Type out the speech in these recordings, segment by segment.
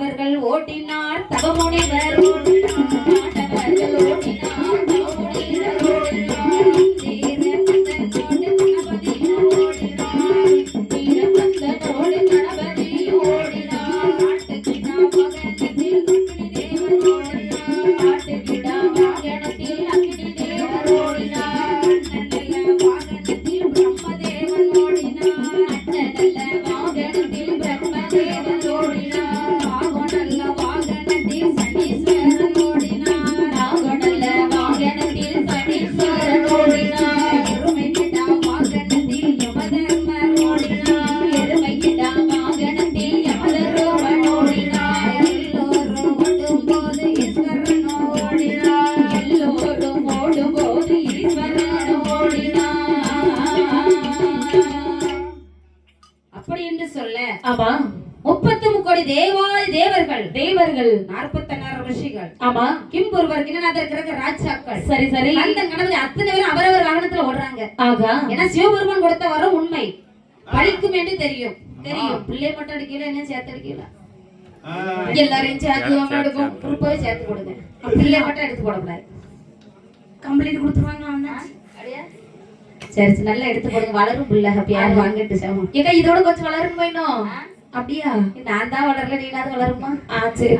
அவர்கள் ஓட்டினார் தவமுனிவர். முப்பத்தி முக்கோடி தேவாதி தேவர்கள். தேவர்கள். நாற்பத்தன்னாயிரம் ரிஷிகள். ஆமா. கிம்பொருவர் கிணநாதர் இருக்கிற ராஜாக்கள். சரி சரி. அந்த கணவன் அத்தனை பேரும் அவரவர் வாகனத்துல ஓடுறாங்க. ஆகா. ஏன்னா சிவபெருமான் கொடுத்த வரம் உண்மை. பழிக்கும் என்று தெரியும். தெரியும். பிள்ளை மட்டும் அடிக்கல என்ன சேர்த்து அடிக்கல? எல்லாரையும் சேர்த்து அவங்க எடுக்கும் குரூப்பாவே சேர்த்து. கொடுங்க. பிள்ளை மட்டும் எடுத்து போடக்கூடாது. கம்ப்ளீட் கொடுத்துருவாங்களா அண்ணா? அப்படியா? சரி சரி. நல்லா எடுத்து போடுங்க. வளரும் பிள்ளை. அப்ப யார் வாங்கிட்டு சேமம் ஏக்கா இதோட கொஞ்சம் வளரும் போயிடும் அப்படியா? நான் தான் வளரல நீனாவது வளருமா? ஆ சரி.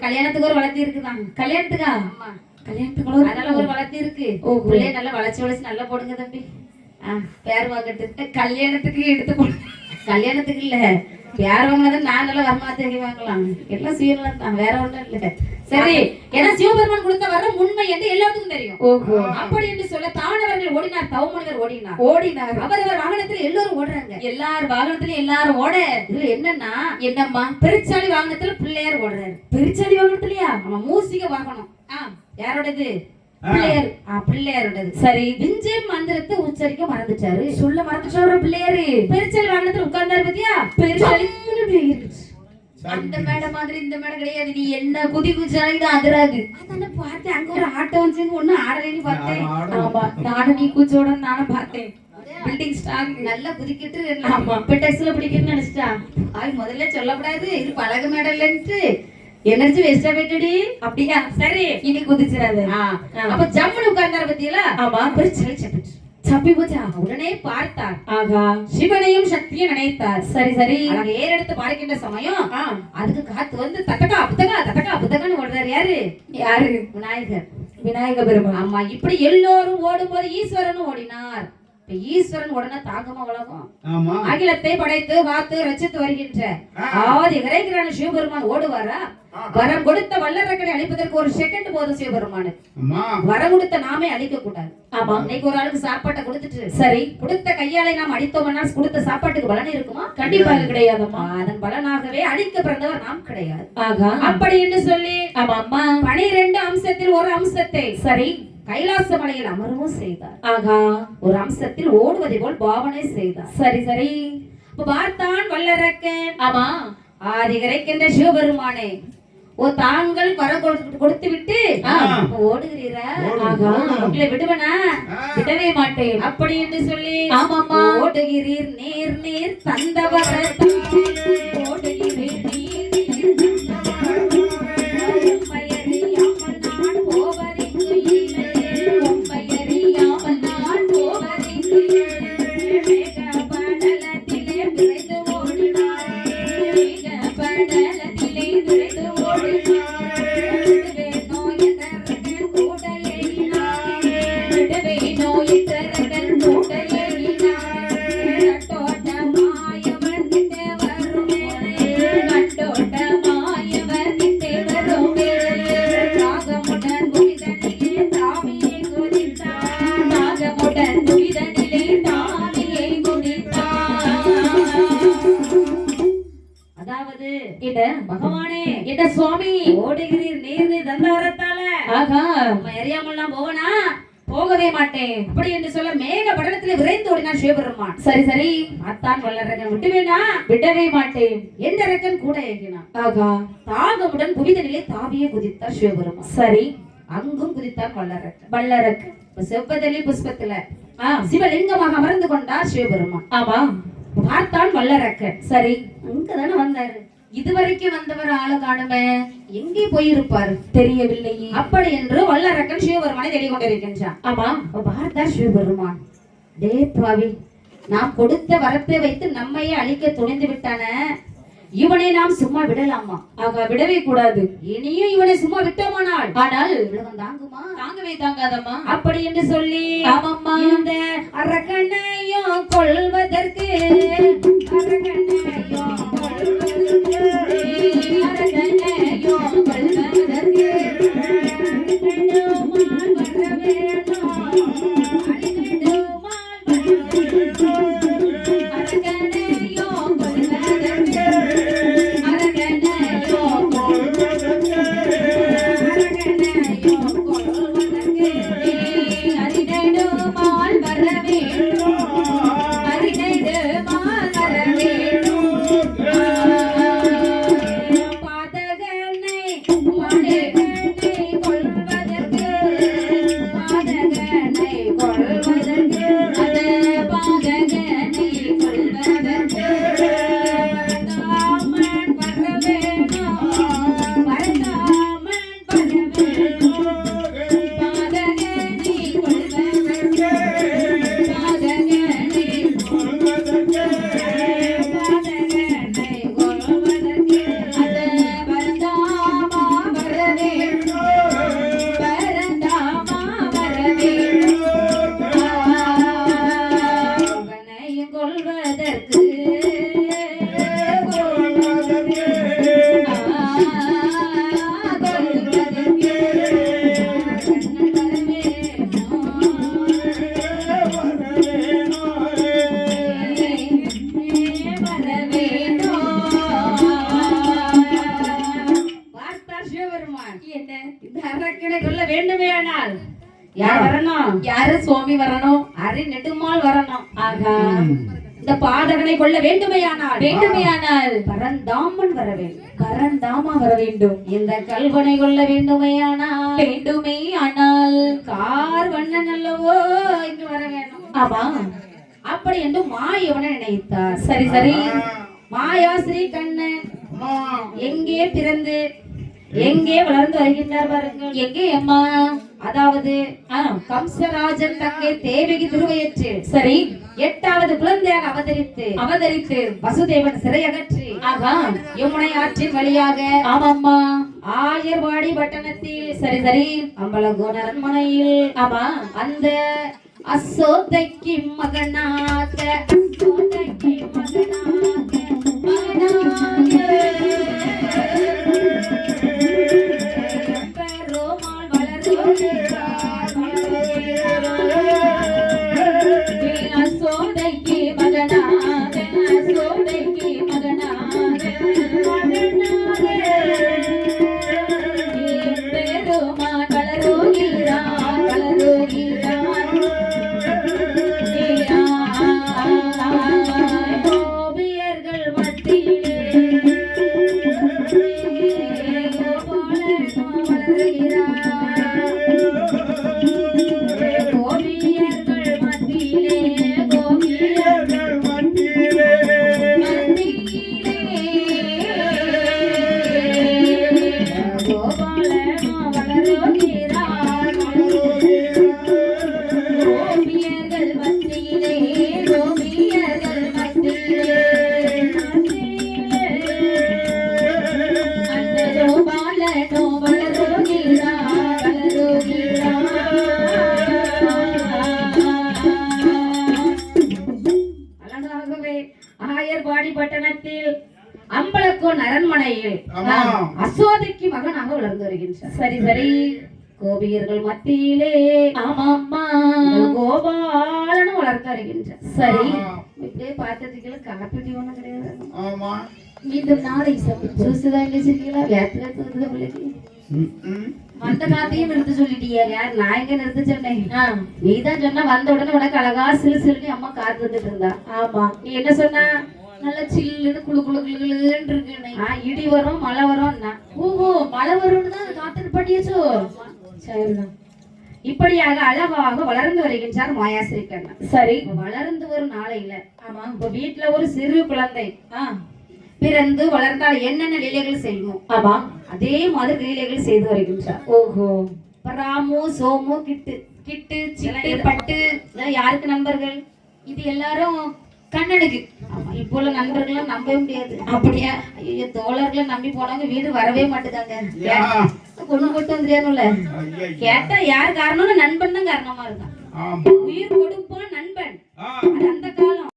கல்யாணத்துக்கு ஒரு வளர்த்தி இருக்குதான் கல்யாணத்துக்கா? ஆமா. கல்யாணத்துக்கு வளரும். அதனால ஒரு வளர்த்தி இருக்கு. ஓஹோ. பிள்ளைய நல்லா வளைச்சு வளைச்சு நல்லா போடுங்க தம்பி. ஆ, பேர் வாங்கறதுக்கு கல்யாணத்துக்கு எடுத்து போடு கல்யாணத்துக்கு இல்ல. பேர் வாங்கினது நான் நல்லா வரமாத்தேங்க வாங்கலாம். எல்லாம் சுயநலம் தான் வேற ஒண்ணும் இல்ல. சரி ஏன்னா சிவபெருமான் கொடுத்த வரம் உண்மை என்று எல்லாத்துக்கும் தெரியும். அப்படி என்று சொல்ல தானவர்கள் ஓடினார் தவமுனிவர் ஓடினார். ஓடினார். அவரவர் வாகனத்துல எல்லோரும் ஓடுறாங்க. எல்லார் வாகனத்துல எல்லாரும் ஓட. இதுல என்னன்னா என்னம்மா? பெருச்சாளி வாகனத்துல பிள்ளையார் ஓடுறாரு. பெருச்சாடி வாகனத்துலயா? ஆமா மூசிக வாகனம். ஆ யாரோடது. பிள்ளையார் பிள்ளையாரோடது. சரி. விஞ்சை மந்திரத்தை உச்சரிக்க மறந்துட்டாரு. சொல்ல மறந்துட்டு பிள்ளையாரு. பெருச்சாளி வாகனத்துல உட்கார்ந்தாரு பத்தியா? பெருச்சாளி அந்த மேடை மாதிரி இந்த மேடை கிடையாது. நீ என்ன குதி குதிச்சாலும் இது அதிராது. அதானே பார்த்தேன். அங்க ஒரு ஆட்டோ வந்து ஒண்ணு ஆடலைன்னு பார்த்தேன். ஆமா நானும் நீ கூச்சோட நானும் பார்த்தேன். பில்டிங் ஸ்டாக் நல்லா குதிக்கிட்டு ஆமா. பெட்டெக்ஸ்ல பிடிக்கணும்னு நினைச்சிட்டா? ஆய் முதல்ல சொல்லக்கூடாது. இது பழக மேடல்லன்ட்டு எனர்ஜி வேஸ்டா போயிட்டுடி. அப்படியா? சரி. இனி குதிச்சிடாத. அப்ப ஜம்முன்னு உட்கார்ந்தாரு பத்தியல? ஆமா. பெருச்சாளி சப்பிட்டு சப்பி போச்சா உடனே பார்த்தார். ஆகா சிவனையும் சக்தியும் நினைத்தார். சரி சரி. ஏறெடுத்து பார்க்கின்ற சமயம் அதுக்கு காத்து வந்து தத்தக்கா புத்தகா தத்தக்கா புத்தகான்னு ஓடுறாரு. யாரு? யாரு? விநாயகர். விநாயக பெருமான் ஆமா. இப்படி எல்லோரும் ஓடும்போது ஈஸ்வரனும் ஓடினார். இப்ப ஈஸ்வரன் உடனே தாகமா உலகம். ஆமா. அகிலத்தை படைத்து வாத்து ரச்சித்து வருகின்ற. ஆதி இறைகிறான சிவபெருமான் ஓடுவாரா? வரம் கொடுத்த வல்லரக்கனை அழிப்பதற்கு ஒரு செகண்ட் போதும் சிவபெருமானுக்கு அம்மா. வரம் கொடுத்த நாமே அழிக்க கூடாது ஆமா. இன்னைக்கு ஒரு ஆளுக்கு சாப்பாட்டை கொடுத்துட்டு சரி. கொடுத்த கையாலை நாம் அடித்தோம்னா கொடுத்த சாப்பாட்டுக்கு பலன் இருக்குமா? கண்டிப்பாக கிடையாதம்மா. அதன் பலனாகவே அழிக்க பிறந்தவர் நாம் கிடையாது. ஆகா. அப்படி என்று சொல்லி ஆமா அம்மா. பனிரெண்டு அம்சத்தில் ஒரு அம்சத்தை சரி. கைலாச மலையில் அமரவும் செய்தார். ஆகா. ஒரு அம்சத்தில் ஓடுவதை போல் பாவனை செய்தார். சரி சரி. பார்த்தான் வல்லரக்கன். ஆமா. ஆதி கிடைக்கின்ற சிவபெருமானே. ஓ தாங்கள் வர கொடுத்து கொடுத்து விட்டு ஓடுகிறீரா. உங்களை விடுவனா. விடவே மாட்டேன் அப்படி என்று சொல்லி ஆமாம்மா. ஓடுகிறீர் நீர் நீர் தந்தவர ஓடுகிறீர் ஓடுகிறீர் நீர் நீர் தந்தாரத்தால ஆகா எரியாமல்லாம் போவனா போகவே மாட்டேன். அப்படி என்று சொல்ல மேக படலத்தில் விரைந்து ஓடினான் சிவபெருமான். சரி சரி. அத்தான் வல்லரகன் விட்டு வேணா விடவே மாட்டேன். எந்த ரக்கன் கூட ஏகினான் ஆகா தாகமுடன் புவிதனிலே தாவியே குதித்தார் சிவபெருமான். சரி. அங்கும் வல்லரக்கன். வல்லரக்கு இப்ப செவ்வதலி புஷ்பத்துல ஆ. சிவலிங்கமாக அமர்ந்து கொண்டார் சிவபெருமான். ஆமா. பார்த்தான் வல்லரக்கன். சரி. அங்கதானே வந்தாரு. இதுவரைக்கும் வந்தவர் ஆளை காணுமே எங்கே போயிருப்பார் தெரியவில்லையே அப்படி என்று வல்லரக்கன் சிவபெருமானை தேடிக் கொண்டிருக்கின்றான் ஆமா பார்த்தார் சிவபெருமான். டே பாவி நாம் கொடுத்த வரத்தை வைத்து நம்மையே அழிக்க துணிந்து விட்டான இவனை நாம் சும்மா விடலாமா? ஆகா விடவே கூடாது. இனியும் இவனை சும்மா விட்டோமானால்? ஆனால் உலகம் தாங்குமா? தாங்கவே தாங்காதம்மா. அப்படி என்று சொல்லி ஆமாம்மா. இந்த அரக்கனையும் கொள்வதற்கு அரக்கனையும் கொள்வதற்கு அரக்கனையும் கொள்வதற்கு நெடுமால் வர வேணும். வரணும் அரி நெடுமால் வரணும். ஆகா இந்த பாதகனை கொள்ள வேண்டுமேயானால் வேண்டுமையானால் பரந்தாமன் வர வேண்டும். பரந்தாமா வர வேண்டும். இந்த கல்வனை கொள்ள வேண்டுமேயானால் வேண்டுமே ஆனால் கார் வண்ணன் அல்லவோ இங்கு வர வேண்டும். ஆமா. அப்படி என்று மாயவனை நினைத்தார். சரி சரி. மாயா ஸ்ரீ கண்ணன் எங்கே பிறந்து எங்கே வளர்ந்து வருகின்றார் பாருங்கள். எங்கே அம்மா? அதாவது கம்சராஜன் தங்கை தேவகி திருவயிற்று. சரி. எட்டாவது குழந்தையாக அவதரித்து அவதரித்து. வசுதேவன் சிறை அகற்றி ஆகா யமுனை ஆற்றின் வழியாக ஆமாம்மா. ஆயர்வாடி பட்டணத்தில் சரி சரி. அம்பலகோன் அரண்மனையில் ஆமா. அந்த அசோதைக்கு மகனாக அசோதைக்கு மகனாக. வளருகிறார். I'm Quiero que அம்பலக்கோன் அரண்மனையில். அசோதைக்கு மகனாக வளர்ந்து வருகின்றார். சரி சரி. கோபியர்கள் மத்தியிலே ஆமாம்மா. இந்த கோபாலனும் வளர்ந்து வருகின்றார். சரி. இப்படியே பார்த்ததுக்கு காப்பி டீ ஒண்ணும் கிடையாது. ஆமா. மீண்டும் நாளை ஜூஸுதான் வச்சிருக்கீங்களா? வேத்துல இருக்குது பிள்ளைக்கு. அந்த காத்தையும் நிறுத்த சொல்லிட்டியே யார்? நான் எங்க நிறுத்த சொன்னேன். நீதான் சொன்ன வந்த உடனே உனக்கு அழகா சிலு சிலுன்னு அம்மா காத்து வந்துட்டு இருந்தா. ஆமா. நீ என்ன சொன்ன? நல்ல சில்லுன்னு குளு குளு குளு குளுன்னு இருக்கு இடி வரும் மழை வரும்னா ஓஹோ மழை வரும்னு தான் காத்துட்டு பண்ணியாச்சோ சரிதான். இப்படியாக அழகாக வளர்ந்து வருகின்றார் மாயாஸ்ரீ கண்ணன் சரி. வளர்ந்து வரும் நாளையில. ஆமா. இப்ப வீட்டுல ஒரு சிறு குழந்தை. பிறந்து வளர்ந்தால் என்னென்ன லீலைகள் செய்யும் ஆமா. அதே மாதிரி லீலைகள் செய்து வருகின்றார். ஓஹோ. ராமு சோமு கிட்டு. கிட்டு சிட்டு பட்டு யாருக்கு நண்பர்கள்? இது எல்லாரும் கண்ணனுக்கு. ஆமா, இப்போ உள்ள நண்பர்களும் நம்பவே முடியாது. அப்படியா? ஐயோ தோழர்களை நம்பி போனவங்க வீடு வரவே மாட்டுதாங்க? கொண்டு போட்டு வந்துருயானுல ஐயா, கேட்டா யார் காரணம்னு நண்பன் தான் காரணமா இருக்கான் உயிர் கொடுப்பான் நண்பன். அந்த காலம்.